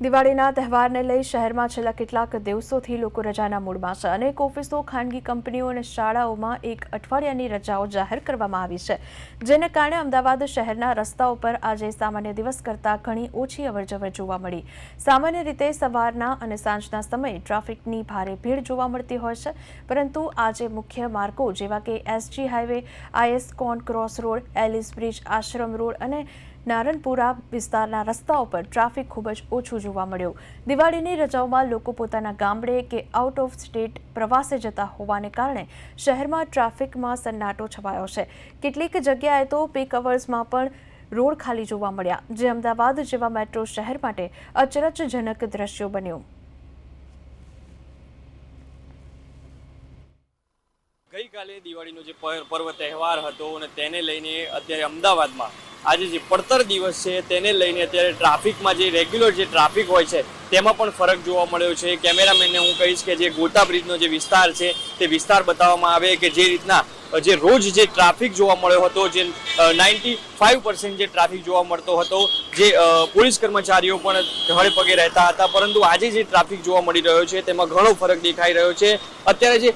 દિવાળીના તહેવારને લઈ શહેરમાં છેલ્લા કેટલાક દિવસોથી લોકો રજાના મૂડમાં છે. અનેક ઓફિસો, ખાનગી કંપનીઓ અને શાળાઓમાં એક અઠવાડિયાની રજાઓ જાહેર કરવામાં આવી છે, જેને કારણે અમદાવાદ શહેરના રસ્તાઓ પર આજે સામાન્ય દિવસ કરતાં ઘણી ઓછી અવરજવર જોવા મળી. સામાન્ય રીતે સવારના અને સાંજના સમયે ટ્રાફિકની ભારે ભીડ જોવા મળતી હોય છે, પરંતુ આજે મુખ્ય માર્ગો જેવા કે SG highway, ISKCON cross road, Ellis bridge Ashram road અને નારણપુરા વિસ્તારના રસ્તાઓ પર ટ્રાફિક ખૂબ જ ઓછું જોવા મળ્યું. દિવાળીની રજાઓમાં લોકો પોતાના ગામડે કે આઉટ ઓફ સ્ટેટ પ્રવાસે જતા હોવાને કારણે શહેરમાં ટ્રાફિકમાં સન્નાટો છવાયો છે. કેટલીક જગ્યાએ તો પીક અવર્સમાં પણ રોડ ખાલી જોવા મળ્યા, જે અમદાવાદ જેવા મેટ્રો શહેર માટે અચરજજનક દ્રશ્યો બન્યું. ગઈકાલે દિવાળીનો જે પર્વ તહેવાર હતો અને તેને લઈને અત્યારે અમદાવાદમાં આજે જે પડતર દિવસ છે તેને લઈને અત્યારે ટ્રાફિકમાં જે રેગ્યુલર જે ટ્રાફિક હોય છે, તેમાં પણ ફરક જોવા મળ્યો છે. કેમેરામેનને હું કહીશ કે જે ગોતા બ્રિજનો જે વિસ્તાર છે, તે વિસ્તાર બતાવવામાં આવે કે જે રીતના જે રોજ જે ટ્રાફિક જોવા મળ્યો હતો, જે નાઇન્ટી ફાઇવ પર્સન્ટ જે ટ્રાફિક જોવા મળતો હતો, જે પોલીસ કર્મચારીઓ પણ ધડે પગે રહેતા હતા, પરંતુ આજે જે ટ્રાફિક જોવા મળી રહ્યો છે, તેમાં ઘણો ફરક દેખાઈ રહ્યો છે. અત્યારે જે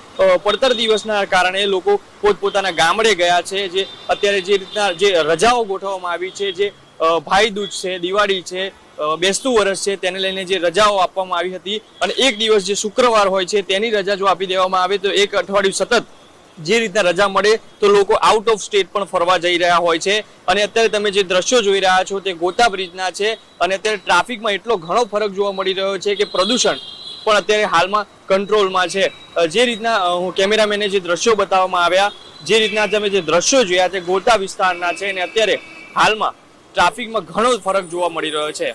પડતર દિવસના કારણે લોકો પોતપોતાના ગામડે ગયા છે, જે અત્યારે જે રીતના જે રજાઓ ગોઠવવામાં આવી છે, જે ભાઈ દૂજ છે, દિવાળી છે બેસતું વર્ષ છે, તેને લઈને જે રજાઓ આપવામાં આવી હતી. અને એક દિવસ જે શુક્રવાર હોય છે, તેની રજા જો આપી દેવામાં આવે, તો એક અઠવાડિયું સતત જે રીતના રજા મળે તો લોકો આઉટ ઓફ સ્ટેટ પણ ફરવા જઈ રહ્યા હોય છે. અને અત્યારે તમે જે દ્રશ્યો જોઈ રહ્યા છો તે ગોતા બ્રિજના છે. અને અત્યારે ટ્રાફિકમાં એટલો ઘણો ફરક જોવા મળી રહ્યો છે કે પ્રદૂષણ પણ અત્યારે હાલમાં કંટ્રોલમાં છે. જે રીતના હું કેમેરામેને જે દ્રશ્યો બતાવવામાં આવ્યા, જે રીતના તમે જે દ્રશ્યો જોયા છે ગોતા વિસ્તારના છે અને અત્યારે હાલમાં ટ્રાફિકમાં ઘણો ફરક જોવા મળી રહ્યો છે.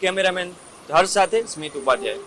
કેમેરામેન હર્ષ સાથે સ્મિત ઉપાધ્યાય.